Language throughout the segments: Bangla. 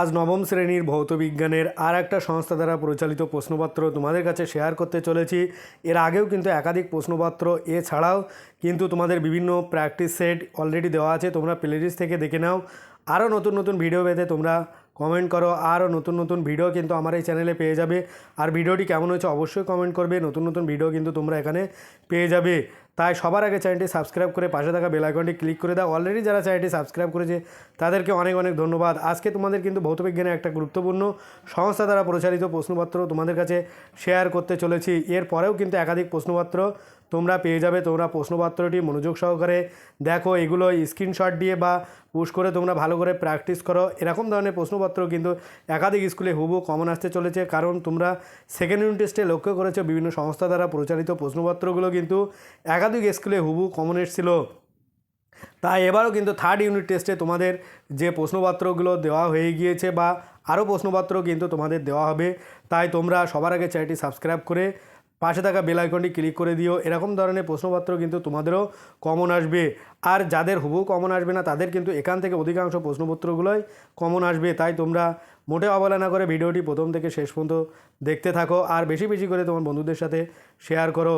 আজ নবম শ্রেণির ভৌতবিজ্ঞানের আর একটা সংস্থা দ্বারা পরিচালিত প্রশ্নপত্র তোমাদের কাছে শেয়ার করতে চলেছি। এর আগেও কিন্তু একাধিক প্রশ্নপত্র এছাড়াও কিন্তু তোমাদের বিভিন্ন প্র্যাকটিস সেট অলরেডি দেওয়া আছে, তোমরা প্লেলিস্ট থেকে দেখে নাও। আরও নতুন নতুন ভিডিও পেতে তোমরা কমেন্ট করো। আরও নতুন নতুন ভিডিও কিন্তু আমার এই চ্যানেলে পেয়ে যাবে। আর ভিডিওটি কেমন হয়েছে অবশ্যই কমেন্ট করবে। নতুন নতুন ভিডিও কিন্তু তোমরা এখানে পেয়ে যাবে। তাই সবার আগে চ্যানেলটি সাবস্ক্রাইব করে পাশে থাকা বেল আইকনটি ক্লিক করে দাও। অলরেডি যারা চ্যানেলটি সাবস্ক্রাইব করেছে, তাদেরকে অনেক অনেক ধন্যবাদ। আজকে তোমাদের কিন্তু ভৌতবিজ্ঞানের একটা গুরুত্বপূর্ণ সংস্থা দ্বারা প্রচারিত প্রশ্নপত্র তোমাদের কাছে শেয়ার করতে চলেছি। এর পরেও কিন্তু একাধিক প্রশ্নপত্র তোমরা পেয়ে যাবে। তোমরা প্রশ্নপত্রটি মনোযোগ সহকারে দেখো। এগুলো স্ক্রিনশট দিয়ে বা পুশ করে তোমরা ভালো করে প্র্যাকটিস করো। এরকম ধরনের প্রশ্নপত্র কিন্তু একাধিক স্কুলে হুবু কমন আসতে চলেছে। কারণ তোমরা সেকেন্ড ইউনিট টেস্টে লক্ষ্য করেছ, বিভিন্ন সংস্থা দ্বারা প্রচারিত প্রশ্নপত্রগুলো কিন্তু একাধিক স্কুলে হুবু কমন এসেছিল। তাই এবারও কিন্তু থার্ড ইউনিট টেস্টে তোমাদের যে প্রশ্নপত্রগুলো দেওয়া হয়ে গিয়েছে বা আরও প্রশ্নপত্র কিন্তু তোমাদের দেওয়া হবে। তাই তোমরা সবার আগে চ্যানেলটি সাবস্ক্রাইব করে পাশে থাকা বেল আইকনটি ক্লিক করে দিও। এরকম ধরনের প্রশ্নপত্র কিন্তু তোমাদেরও কমন আসবে। আর যাদের হুবু কমন আসবে না, তাদের কিন্তু এখান থেকে অধিকাংশ প্রশ্নপত্রগুলোই কমন আসবে। তাই তোমরা মোটে অবহেলা না করে ভিডিওটি প্রথম থেকে শেষ পর্যন্ত দেখতে থাকো। আর বেশি বেশি করে তোমার বন্ধুদের সাথে শেয়ার করো।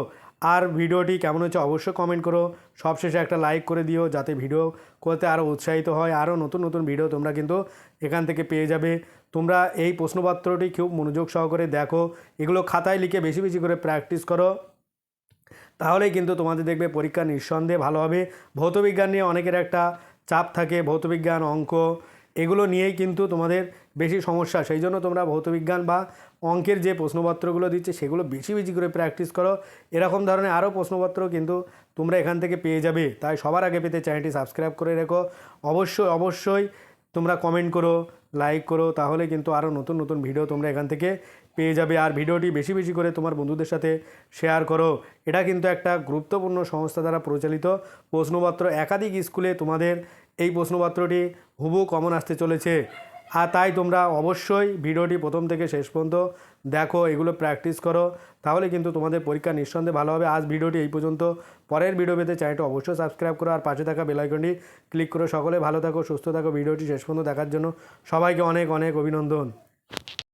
আর ভিডিওটি কেমন হচ্ছে অবশ্যই কমেন্ট করো। সবশেষে একটা লাইক করে দিও যাতে ভিডিও করতে আরও উৎসাহিত হয়। আরও নতুন নতুন ভিডিও তোমরা কিন্তু এখান থেকে পেয়ে যাবে। তোমরা এই প্রশ্নপত্রটি খুব মনোযোগ সহকারে দেখো। এগুলো খাতায় লিখে বেশি বেশি করে প্র্যাকটিস করো। তাহলেই কিন্তু তোমাদের দেখবে পরীক্ষা নিঃসন্দেহে ভালো হবে। ভৌতবিজ্ঞান নিয়ে অনেকের একটা চাপ থাকে। ভৌতবিজ্ঞান অঙ্ক এগুলো নিয়েই কিন্তু তোমাদের বেশি সমস্যা। সেই জন্য তোমরা ভৌতবিজ্ঞান বা অঙ্কের যে প্রশ্নপত্রগুলো দিচ্ছে, সেগুলো বেশি বেশি করে প্র্যাকটিস করো। এরকম ধরনের আরও প্রশ্নপত্র কিন্তু তোমরা এখান থেকে পেয়ে যাবে। তাই সবার আগে পেতে চ্যানেলটি সাবস্ক্রাইব করে রেখো। অবশ্যই অবশ্যই তোমরা কমেন্ট করো লাইক করো, তাহলে কিন্তু আরও নতুন নতুন ভিডিও তোমরা এখান থেকে পেয়ে যাবে। আর ভিডিওটি বেশি বেশি করে তোমার বন্ধুদের সাথে শেয়ার করো। এটা কিন্তু একটা গুরুত্বপূর্ণ সংস্থা দ্বারা প্রচালিত। প্রশ্নপত্র একাধিক স্কুলে তোমাদের এই প্রশ্নপত্রটি হুবু কমন আসতে চলেছে। আর তাই তোমরা অবশ্যই ভিডিওটি প্রথম থেকে শেষ পর্যন্ত দেখো, এগুলো প্র্যাকটিস করো। তাহলে কিন্তু তোমাদের পরীক্ষা নিঃসন্দেহে ভালো হবে। আজ ভিডিওটি এই পর্যন্ত। পরের ভিডিও পেতে চ্যানেলটি অবশ্যই সাবস্ক্রাইব করো আর পাশে থাকা বেলাইকনটি ক্লিক করো। সকলে ভালো থাকো, সুস্থ থাকো। ভিডিওটি শেষ পর্যন্ত দেখার জন্য সবাইকে অনেক অনেক অভিনন্দন।